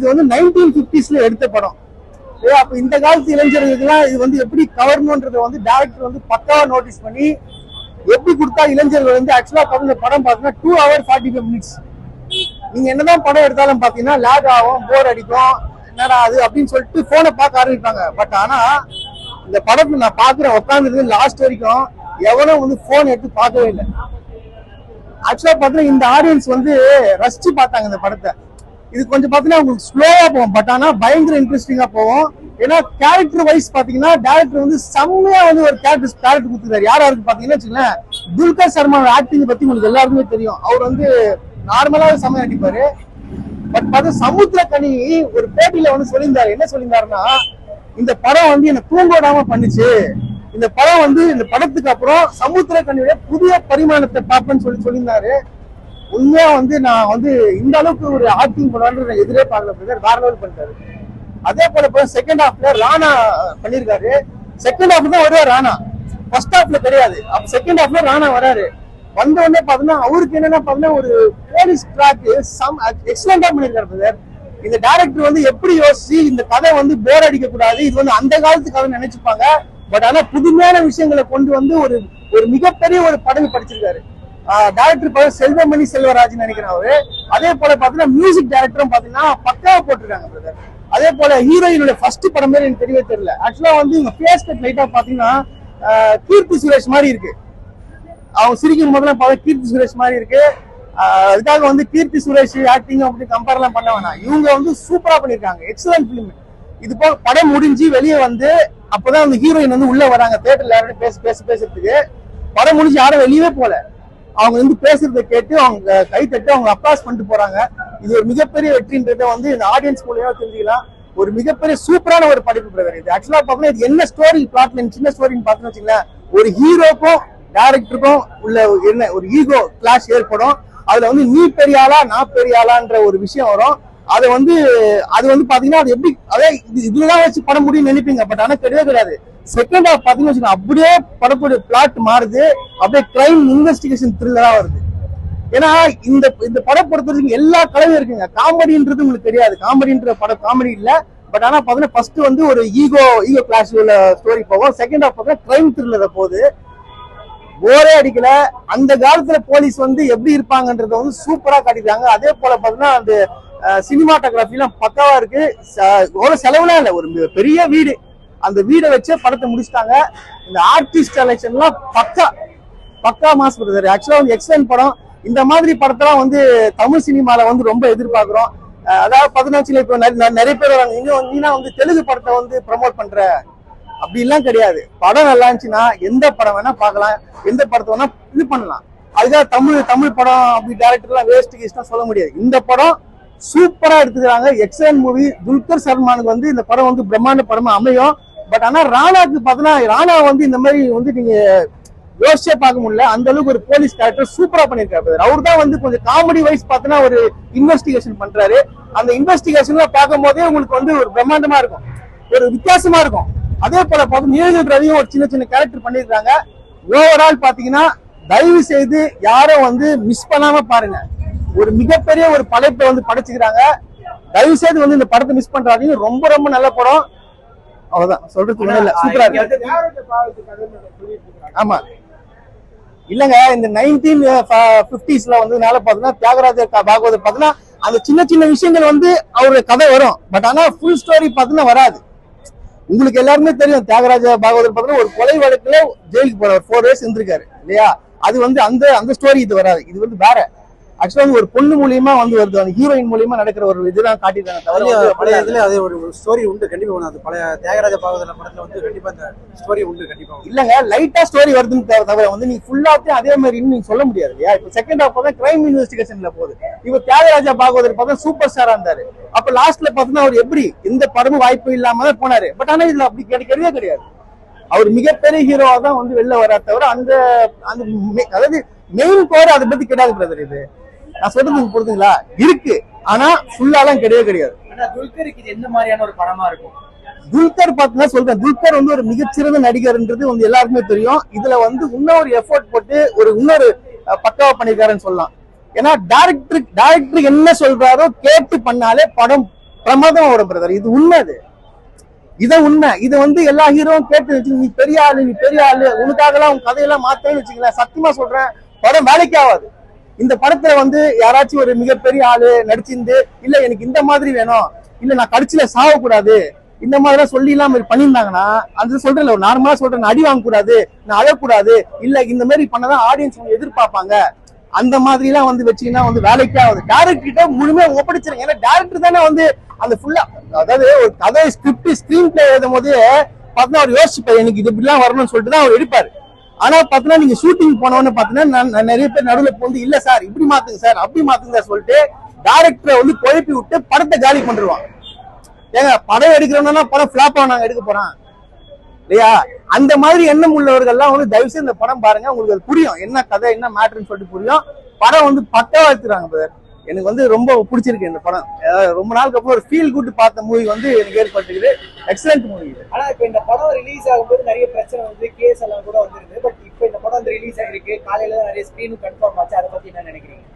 இது வந்து நைன்டீன் பிப்டிஸ்ல எடுத்த படம். அப்ப இந்த காலத்து இளைஞர்களுக்கெல்லாம் இது வந்து எப்படி கவர்மெண்ட்ன்றத வந்து டேரக்டர் வந்து பக்காவா நோட்டீஸ் பண்ணி எப்படி கொடுத்தா இளைஞர்கள் வந்து ஆக்சுவலா பார்த்து படம் பார்த்தீங்கன்னா two hour forty five minutes நீங்க என்னதான் படம் எடுத்தாலும் பாத்தீங்கன்னா லேக் ஆகும் போர் அடிக்கும் என்னடா அது அப்படின்னு சொல்லிட்டு போனை பார்க்க ஆரம்பிப்பாங்க. பட் ஆனா இந்த படத்தை நான் பாக்குறேன் உட்காந்துருந்து லாஸ்ட் வரைக்கும் எவனும் வந்து போன் எடுத்து பார்க்கவே இல்லை. ஆக்சுவலா பாத்தீங்கன்னா இந்த ஆடியன்ஸ் வந்து ரசிச்சு பார்த்தாங்க இந்த படத்தை. இது கொஞ்சம் பாத்தீங்கன்னா உங்களுக்கு ஸ்லோவா போகும். பட் ஆனா பயங்கர இன்ட்ரெஸ்டிங்கா போகும். ஏன்னா கேரக்டர் வைஸ் பாத்தீங்கன்னா டேரக்டர் வந்து செம்மையா வந்து ஒரு கேரக்டர் கேரக்டர் கொடுத்துருக்காரு. யார் யாருக்கு பாத்தீங்கன்னா வச்சுக்கோங்களேன் துல்கர் சர்மா ஆக்டிங் பத்தி உங்களுக்கு எல்லாருக்குமே தெரியும். அவர் வந்து நார்மலாவே செம்மையா அடிப்பாரு பட் பார்த்தா சமுத்திரக்கனி ஒரு பேட்டியில வந்து சொல்லியிருந்தாரு. என்ன சொல்லியிருந்தாருன்னா இந்த படம் வந்து என்ன தூங்கோடாம பண்ணுச்சு. இந்த படம் வந்து இந்த படத்துக்கு அப்புறம் சமுத்திரக்கனியோட புதிய பரிமாணத்தை பார்ப்பேன்னு சொல்லி சொல்லியிருந்தாரு. உண்மையா வந்து நான் வந்து இந்த அளவுக்கு ஒரு ஆக்டிங் பண்ணுவான்னு நான் எதிரே பார்க்கல பிரதர். வேற லெவல் பண்ணிட்டாரு. அதே போல இப்போ செகண்ட் ஹாஃப்ல ராணா பண்ணியிருக்காரு செகண்ட் ஹாஃப் தான் வருவார் ராணா. ஃபர்ஸ்ட் ஹாஃப்ல கிடையாது. அப்ப செகண்ட் ஹாஃப்ல ராணா வராரு. வந்த உடனே பாத்தீங்கன்னா அவருக்கு என்னன்னா பாத்தீங்கன்னா ஒரு போலீஸ் ட்ராக் சம் எக்ஸலண்டா பண்ணியிருக்காரு பிரதர். இந்த டேரக்டர் வந்து எப்படி யோசிச்சு இந்த கதை வந்து போர் அடிக்க கூடாது இது வந்து அந்த காலத்து கதை நினைச்சுப்பாங்க. பட் ஆனா புதுமையான விஷயங்களை கொண்டு வந்து ஒரு ஒரு மிகப்பெரிய ஒரு படம் படிச்சிருக்காரு. டைரக்டர் பேர் செல்வமணி செல்வராஜ் நினைக்கிறேன் அவரு. அதே போல பாத்தீங்கன்னா மியூசிக் டைரக்டரும் பாத்தீங்கன்னா பக்காவா போட்டிருக்காங்க பிரதர் அதே போல ஹீரோயினுடைய ஃபர்ஸ்ட் படம் மாதிரி எனக்கு தெரியவே தெரியல. ஆக்சுவலா வந்து இவங்க ஃபேஸ் கட் லைட்டா பாத்தீங்கன்னா ஆஹ் கீர்த்தி சுரேஷ் மாதிரி இருக்கு. அவங்க சிரிக்கும் போதெல்லாம் பார்த்தா கீர்த்தி சுரேஷ் மாதிரி இருக்கு. ஆஹ் அதுக்காக வந்து கீர்த்தி சுரேஷ் ஆக்டிங் அப்படி கம்பேர் எல்லாம் பண்ண வேணாம். இவங்க வந்து சூப்பரா பண்ணிருக்காங்க. எக்ஸலன்ட் பிலிம் இது போக படம் முடிஞ்சு வெளியே வந்து அப்பதான் அந்த ஹீரோயின் வந்து உள்ள வராங்க. தேட்டர்ல யாரும் பேச பேச பேசுறதுக்கு. படம் முடிஞ்சு யாரும் வெளியவே போல அவங்க வந்து பேசுறதை கேட்டு அவங்க கை தட்டி அவங்க அப்ளாஸ் பண்ணிட்டு போறாங்க. இது ஒரு மிகப்பெரிய வெற்றின்றதை வந்து இந்த ஆடியன்ஸ் மூலியமா தெரிஞ்சுக்கலாம். ஒரு மிகப்பெரிய சூப்பரான ஒரு படைப்பு பிரதர் இது ஆக்சுவலா பாத்தீங்கன்னா இது என்ன ஸ்டோரி பிளாட் லைன் சின்ன ஸ்டோரின்னு பாத்தீங்கன்னு வச்சுங்களேன் ஒரு ஹீரோக்கும் டேரக்டருக்கும் உள்ள என்ன ஒரு ஈகோ கிளாஷ் ஏற்படும். அதுல வந்து நீ பெரிய ஆளா நான் பெரிய ஆளான்ற ஒரு விஷயம் வரும். அது வந்து அது வந்து பாத்தீங்கன்னா அது எப்படி அதே இது இதுலதான் வச்சு படம் முடியும்னு நினைப்பீங்க பட் ஆனா கிடையவே கிடையாது. செகண்ட் ஹாஃப் பாத்தீங்கன்னா வச்சுக்கோங்க, அப்படியே படத்துடைய பிளாட் மாறுது அப்படியே கிரைம் இன்வெஸ்டிகேஷன் த்ரில்லரா வருது. ஏன்னா இந்த இந்த படம் பொறுத்த வரைக்கும் எல்லா கலவையும் இருக்குங்க. காமெடின்றது உங்களுக்கு தெரியாது. காமெடின்ற படம் காமெடி இல்ல. பட் ஆனா பாத்தீங்கன்னா ஃபர்ஸ்ட் வந்து ஒரு ஈகோ ஈகோ கிளாஸ் உள்ள ஸ்டோரி போகும். செகண்ட் ஹாஃப் பாத்தீங்கன்னா கிரைம் த்ரில்லர் போகுது. போரே அடிக்கல. அந்த காலத்துல போலீஸ் வந்து எப்படி இருப்பாங்கன்றத வந்து சூப்பரா காட்டிருக்காங்க அதே போல பாத்தீங்கன்னா அந்த சினிமாட்டோகிராஃபிலாம் பக்காவா இருக்கு. ச- செலவுலாம் இல்லை. ஒரு பெரிய வீடு. அந்த வீடை வச்சே படத்தை முடிச்சிட்டாங்க. இந்த ஆர்டிஸ்ட் செலெக்ஷன் பக்கா பக்கா மாஸ் பிரதர் ஆக்சுவலாக வந்து எக்ஸலன்ட் படம். இந்த மாதிரி படத்தெல்லாம் வந்து தமிழ் சினிமாவில் வந்து ரொம்ப எதிர்பார்க்குறோம். அதாவது பதினாச்சுல இப்போ நிறைய நிறைய பேர் வராங்க. இங்க வந்தீங்கன்னா வந்து தெலுங்கு படத்தை வந்து ப்ரமோட் பண்ணுற அப்படிலாம் கிடையாது. படம் நல்லா இருந்துச்சுன்னா எந்த படம் வேணா பார்க்கலாம். எந்த படத்தை வேணா இது பண்ணலாம். அதுக்காக தமிழ் தமிழ் படம் அப்படி டேரக்டர்லாம் வேஸ்ட் கீஸ்ட்லாம் சொல்ல முடியாது. இந்த படம் சூப்பரா எடுத்துக்கிறாங்க. எக்ஸலன்ட் மூவி துல்கர் சல்மானுக்கு வந்து இந்த படம் வந்து பிரம்மாண்ட படமா அமையும். பட் ஆனா ராணாக்கு பார்த்தீங்கன்னா ராணா வந்து இந்த மாதிரி வந்து நீங்க யோசிச்சே பார்க்க முடியல. அந்த அளவுக்கு ஒரு போலீஸ் கேரக்டர் சூப்பரா பண்ணிருக்காரு அவர் தான் வந்து கொஞ்சம் காமெடி வைஸ் பார்த்தீங்கன்னா ஒரு இன்வெஸ்டிகேஷன் பண்றாரு. அந்த இன்வெஸ்டிகேஷன்ல பார்க்கும் போதே உங்களுக்கு வந்து ஒரு பிரம்மாண்டமா இருக்கும். ஒரு வித்தியாசமா இருக்கும். அதே போல பார்த்து நீலகண்ட ரவியும் ஒரு சின்ன சின்ன கேரக்டர் பண்ணிருக்காங்க ஓவரால் பாத்தீங்கன்னா தயவு செய்து யாரும் வந்து மிஸ் பண்ணாம பாருங்க. ஒரு மிகப்பெரிய ஒரு படைப்பை வந்து படைச்சுக்கிறாங்க. தயவு செய்து வந்து இந்த படத்தை மிஸ் பண்றாதீங்க. ரொம்ப ரொம்ப நல்ல படம். அவ்வளவுதான். சொல்றதுக்கு இல்ல. சூப்பரா இருக்கு. ஆமா. இல்லங்க இந்த நைன்டீன் பிப்டிஸ்ல வந்து மேல பாத்தீங்கன்னா தியாகராஜர் பாகவதர் பாத்தீங்கன்னா அந்த சின்ன சின்ன விஷயங்கள் வந்து அவருடைய கதை வரும். பட் ஆனா ஃபுல் ஸ்டோரி பாத்தீங்கன்னா வராது. உங்களுக்கு எல்லாருமே தெரியும் தியாகராஜ பாகவதர் பாத்தீங்கன்னா ஒரு கொலை வழக்குல ஜெயிலுக்கு போறாரு ஃபோர் இயர்ஸ் இருந்திருக்காரு. இல்லையா? அது வந்து அந்த அந்த ஸ்டோரி இது வராது. இது வந்து வேற. ஆக்சுவலா வந்து ஒரு பொண்ணு மூலியமா வந்து வருது. அந்த ஹீரோயின் மூலியமா நடக்கிற ஒரு இதுதான் காட்டியிருக்காங்க. தவிர பழைய இதுல அது ஒரு ஸ்டோரி உண்டு. கண்டிப்பா ஒண்ணு அது பழைய தியாகராஜ பாகவதர் படத்துல வந்து கண்டிப்பா அந்த ஸ்டோரி உண்டு. கண்டிப்பா. இல்லங்க லைட்டா ஸ்டோரி வருதுன்னு தவிர- தவிர வந்து நீங்க ஃபுல்லாத்தையும் அதே மாதிரி நீங்க சொல்ல முடியாது இல்லையா? இப்ப செகண்ட் ஹாஃப் தான் கிரைம் இன்வெஸ்டிகேஷன்ல போகுது. இப்ப தியாகராஜா பாகவதர் பார்த்தா சூப்பர் ஸ்டாரா இருந்தாரு. அப்ப லாஸ்ட்ல பாத்தீங்கன்னா அவர் எப்படி எந்த படமும் வாய்ப்பு இல்லாம தான் போனாரு. பட் ஆனா இதுல அப்படி கிடைக்கிறதே கிடையாது. அவர் மிகப்பெரிய ஹீரோவா தான் வந்து வெளில வரா தவிர அந்த அந்த அதாவது மெயின் கோர் அதை பத்தி கிடையாது பிரதர் இது. நான் சொல்றது புரியுதுங்களா இருக்கு. ஆனா ஃபுல்லாலாம் கிடையவே கிடையாது. ஆனா துல்கருக்கு இது எந்த மாதிரியான ஒரு படமா இருக்கும்? துல்கர் பார்த்தீங்கன்னா சொல்றேன். துல்கர் வந்து ஒரு மிகச்சிறந்த நடிகர்ன்றது வந்து எல்லாருக்குமே தெரியும். இதுல வந்து இன்னொரு எஃபோர்ட் போட்டு ஒரு இன்னொரு பக்காவா பண்ணிருக்காருன்னு சொல்லலாம். ஏன்னா டேரக்டர் டேரக்டர் என்ன சொல்றாரோ கேட்டு பண்ணாலே படம் பிரமாதமா ஓடும் பிரதர் இது உண்மை அது. இதை உண்மை. இதை வந்து எல்லா ஹீரோவும் கேட்டு வச்சு நீ பெரிய ஆளு நீ பெரிய ஆளு. உனக்காகலாம் உன் கதையெல்லாம் மாத்தேன்னு வச்சுங்களேன் சத்தியமா சொல்றேன். படம் வேலைக்கு ஆகாது. இந்த படத்துல வந்து யாராச்சும் ஒரு மிகப்பெரிய ஆளு நடிச்சிருந்து இல்ல எனக்கு இந்த மாதிரி வேணும். இல்ல நான் கடிச்சில சாகக்கூடாது. இந்த மாதிரிலாம் சொல்லி இல்லாம பண்ணியிருந்தாங்கன்னா அந்த சொல்றேன் ஒரு நார்மலா சொல்றேன். அடி வாங்கக்கூடாது. நான் அழக்கூடாது. இல்ல இந்த மாதிரி பண்ணதான் ஆடியன்ஸ் வந்து எதிர்பார்ப்பாங்க. அந்த மாதிரி எல்லாம் வந்து வச்சீங்கன்னா வந்து வேலைக்கே ஆகுது. டேரக்டர் கிட்ட முழுமையா ஒப்படைச்சிருங்க. ஏன்னா டேரக்டர் தானே வந்து அந்த ஃபுல்லா அதாவது ஒரு கதை ஸ்கிரிப்ட் ஸ்கிரீன் பிளே எழுதும் போது பார்த்தா அவர் யோசிப்பார் எனக்கு இது இப்படிலாம் வரணும்னு சொல்லிட்டு தான் அவர் எடுப்பாரு. ஆனா பாத்தீங்கன்னா நீங்க ஷூட்டிங் போனவொன்னு பாத்தீங்கன்னா நான் நிறைய பேர் நடுவுல வந்து இல்ல சார் இப்படி மாத்துங்க சார் அப்படி மாத்துங்க சார் சொல்லிட்டு டேரக்டரை வந்து குழப்பி விட்டு படத்தை காலி பண்ணிடுவான் ஏங்க படம் எடுக்கிறோம்னா படம் ஃபிளாப் நாங்க எடுக்க போறோம். இல்லையா? அந்த மாதிரி எண்ணம் உள்ளவர்கள்லாம் வந்து தயவு செய்து இந்த படம் பாருங்க உங்களுக்கு அது புரியும். என்ன கதை என்ன மேட்ருன்னு சொல்லிட்டு புரியும். படம் வந்து பக்காவா எடுத்துறாங்க பிரதர் எனக்கு வந்து ரொம்ப பிடிச்சிருக்கு இந்த படம். ரொம்ப நாளுக்கு அப்புறம் ஒரு ஃபீல் குட் பார்த்த மூவி வந்து எனக்கு ஏற்பட்டிருக்குது. எக்ஸலண்ட் மூவி ஆனா இப்ப இந்த படம் ரிலீஸ் ஆகும்போது நிறைய பிரச்சனை வந்து கேஸ் எல்லாம் கூட வந்திருக்கு பட் இப்போ இந்த படம் வந்து ரிலீஸ் ஆயிருக்கு. காலையில நிறைய ஸ்கிரீனும் கன்ஃபார்ம் ஆச்சு. அதை பத்தி என்ன நினைக்கிறீங்க?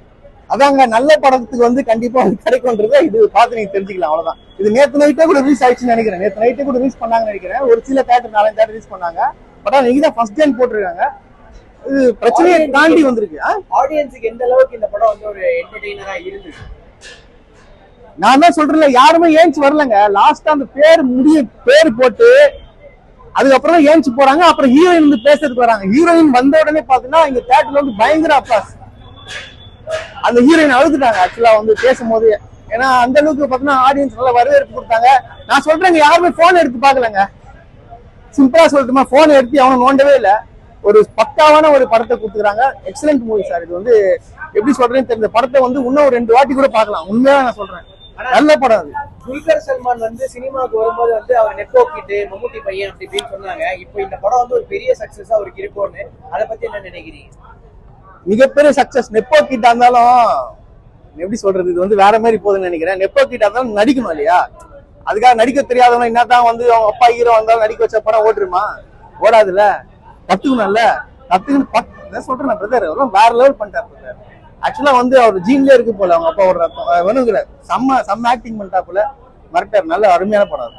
அதாங்க நல்ல படத்துக்கு வந்து கண்டிப்பா கிடைக்கும்ன்றத இது பார்த்து நீங்க தெரிஞ்சுக்கலாம். அவ்வளவுதான். இது நேத்து நைட்டே கூட ரிலீஸ் ஆயிடுச்சுன்னு நினைக்கிறேன். நேத்து நைட்டே கூட ரிலீஸ் பண்ணாங்கன்னு நினைக்கிறேன். ஒரு சில தேட்டர் நாலஞ்சு தேட்டர் ரிலீஸ் பண்ணாங்க. பட் ஆனா நீங்க தான் ஃபர்ஸ்ட் டேன் போட்டிருக்காங்க. இது பிரச்சனையை தாண்டி வந்திருக்கு? ஆடியன்ஸுக்கு எந்த அளவுக்கு இந்த படம் வந்து ஒரு என்டர்டெய்னரா இருந்துச்சு நான் தான் சொல்றேன்ல யாருமே ஏஞ்சி வரலங்க. லாஸ்டா அந்த பேர் முடிய பேர் போட்டு அதுக்கப்புறம் ஏஞ்சி போறாங்க. அப்புறம் ஹீரோயின் வந்து பேசுறதுக்கு வராங்க. ஹீரோயின் வந்த உடனே பாத்தீங்கன்னா இங்க தேட்டர்ல வந்து பயங்கர அப்ளாஸ் அந்த ஹீரோயின் அழுதுட்டாங்க. ஆக்சுவலா வந்து பேசும்போது ஏன்னா அந்த அளவுக்கு பாத்தீங்கன்னா ஆடியன்ஸ் நல்லா வரவேற்பு கொடுத்தாங்க. நான் சொல்றேங்க யாருமே போன் எடுத்து பார்க்கலங்க. சிம்பிளா சொல்லட்டுமா போன் எடுத்து அவனும் நோண்டவே இல்ல. ஒரு பக்காவான ஒரு படத்தை கொடுத்துக்கிறாங்க. எக்ஸலண்ட் மூவி சார் இது வந்து எப்படி சொல்றேன்னு தெரியல. படத்தை வந்து இன்னும் ஒரு ரெண்டு வாட்டி கூட பார்க்கலாம். உண்மையா நான் சொல்றேன். நல்ல படம் அது. துல்கர் சல்மான் வந்து சினிமாவுக்கு வரும்போது வந்து அவர் நெப்போக்கிட்டு மம்முட்டி பையன் அப்படி இப்படின்னு சொன்னாங்க. இப்போ இந்த படம் வந்து ஒரு பெரிய சக்சஸா அவருக்கு இருக்கும்னு. அதை பத்தி என்ன நினைக்கிறீங்க? மிகப்பெரிய சக்சஸ் நெப்போ கிட்ட இருந்தாலும் எப்படி சொல்றது? இது வந்து வேற மாதிரி போகுதுன்னு நினைக்கிறேன். நெப்போ கிட்ட இருந்தாலும் நடிக்கணும் இல்லையா? அதுக்காக நடிக்க தெரியாதவங்க என்னதான் வந்து அவங்க அப்பா ஹீரோ வந்தாலும் நடிக்க வச்ச படம் ஓடுருமா? ஓடாதுல்ல? கத்துக்கணும்ல? கத்துக்கணும் சொல்றேன் பிரதர் எல்லாம் வேற லெவல் பண்ணிட்டார் பிரதர் ஆக்சுவலா வந்து அவர் ஜீன்லயே இருக்கு போல அவங்க அப்பா ஒரு வேணுங்கிற செம்ம செம்ம ஆக்டிங் பண்ணிட்டா போல. மறட்டார் நல்ல அருமையான படம்